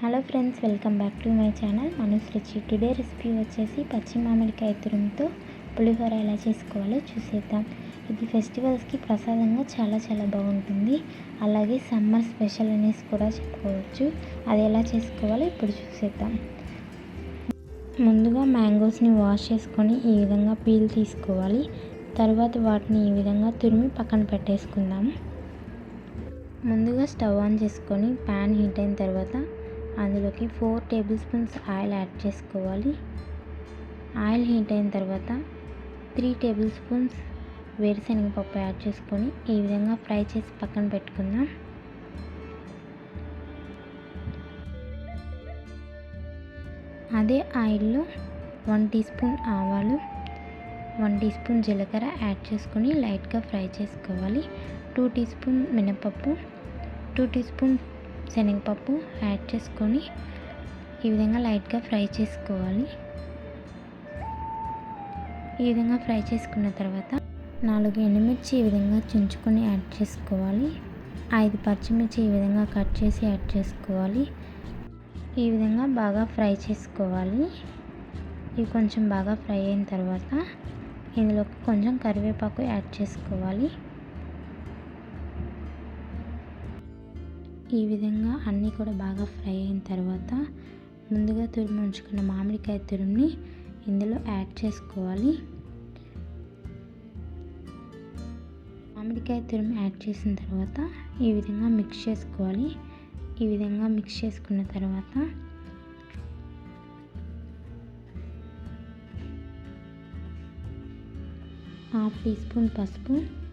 Hello friends welcome back to my channel. మనస్ రుచి. Today recipe వచ్చేసి పచ్చి మామిడికాయ తురుముతో పులిహోర ఎలా చేసుకోవాలో చూసేద్దాం. ఇది ఫెస్టివల్స్కి ప్రసాదంగా చాలా చాలా బాగుంటుంది. అలాగే సమ్మర్ స్పెషల్ అనేసి కూడా చెప్పుకోవచ్చు. అది ఎలా చేసుకోవాలో ఇప్పుడు చూసేద్దాం. ముందుగా మ్యాంగోస్ని వాష్ చేసుకొని ఈ విధంగా పీల్ తీసుకోవాలి. తర్వాత వాటిని ఈ విధంగా తురిమి పక్కన పెట్టేసుకుందాం. ముందుగా స్టవ్ ఆన్ చేసుకొని ప్యాన్ హీట్ అయిన తర్వాత అందులోకి four tablespoons oil add చేసుకోవాలి. ఆయిల్ హీట్ అయిన తర్వాత త్రీ టేబుల్ స్పూన్స్ వేరుశనగపప్పు యాడ్ చేసుకొని ఈ విధంగా ఫ్రై చేసి పక్కన పెట్టుకుందాం. అదే ఆయిల్లో వన్ టీ స్పూన్ ఆవాలు వన్ టీ స్పూన్ జీలకర్ర యాడ్ చేసుకొని లైట్గా ఫ్రై చేసుకోవాలి. టూ టీ స్పూన్ మినపప్పు టూ టీ స్పూన్ శనగపప్పు యాడ్ చేసుకొని ఈ విధంగా లైట్గా ఫ్రై చేసుకోవాలి. ఈ విధంగా ఫ్రై చేసుకున్న తర్వాత నాలుగు ఎండుమిర్చి ఈ విధంగా చుంచుకొని యాడ్ చేసుకోవాలి. ఐదు పచ్చిమిర్చి ఈ విధంగా కట్ చేసి యాడ్ చేసుకోవాలి. ఈ విధంగా బాగా ఫ్రై చేసుకోవాలి. ఇవి కొంచెం బాగా ఫ్రై అయిన తర్వాత ఇందులో కొంచెం కరివేపాకు యాడ్ చేసుకోవాలి. ఈ విధంగా అన్నీ కూడా బాగా ఫ్రై అయిన తర్వాత ముందుగా తురుము ఉంచుకున్న మామిడికాయ తురుముని ఇందులో యాడ్ చేసుకోవాలి. మామిడికాయ తురుము యాడ్ చేసిన తర్వాత ఈ విధంగా మిక్స్ చేసుకోవాలి. ఈ విధంగా మిక్స్ చేసుకున్న తర్వాత హాఫ్ టీ స్పూన్ పసుపు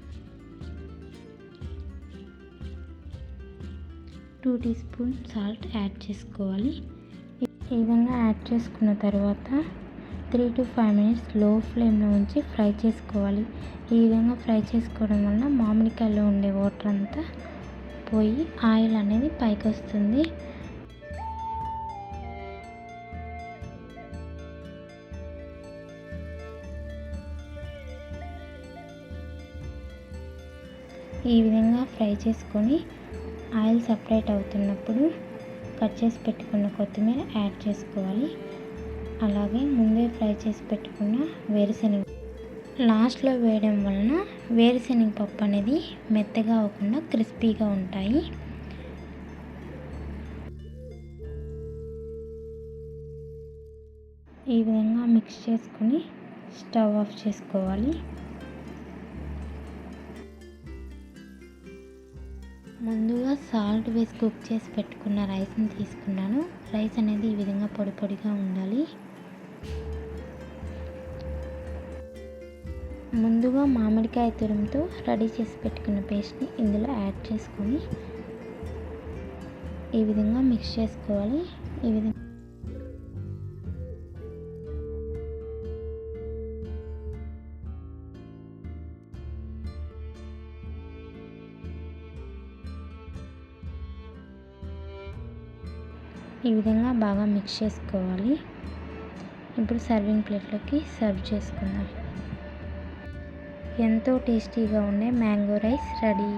two teaspoon salt add చేసుకోవాలి. ఈ విధంగా యాడ్ చేసుకున్న తర్వాత త్రీ టు ఫైవ్ మినిట్స్లో ఫ్లేమ్లో ఉంచి ఫ్రై చేసుకోవాలి. ఈ విధంగా ఫ్రై చేసుకోవడం వల్ల మామిడికాయలో ఉండే వాటర్ అంతా పోయి ఆయిల్ అనేది పైకి వస్తుంది. ఈ విధంగా ఫ్రై చేసుకొని ఆయిల్ సపరేట్ అవుతున్నప్పుడు కట్ చేసి పెట్టుకున్న కొత్తిమీర యాడ్ చేసుకోవాలి. అలాగే ముందే ఫ్రై చేసి పెట్టుకున్న వేరుశనగ లాస్ట్లో వేయడం వలన వేరుశనగ పప్పు అనేది మెత్తగా అవ్వకుండా క్రిస్పీగా ఉంటాయి. ఈ విధంగా మిక్స్ చేసుకొని స్టవ్ ఆఫ్ చేసుకోవాలి. ముందుగా సాల్ట్ వేసి కుక్ చేసి పెట్టుకున్న రైస్ని తీసుకున్నాను. రైస్ అనేది ఈ విధంగా పొడి పొడిగా ఉండాలి. ముందుగా మామిడికాయ తురుముతో రెడీ చేసి పెట్టుకున్న పేస్ట్ని ఇందులో యాడ్ చేసుకొని ఈ విధంగా మిక్స్ చేసుకోవాలి. ఈ విధంగా ఈ విధంగా బాగా మిక్స్ చేసుకోవాలి. ఇప్పుడు సర్వింగ్ ప్లేట్లోకి సర్వ్ చేసుకుందాం. ఎంతో టేస్టీగా ఉండే మ్యాంగో రైస్ రెడీ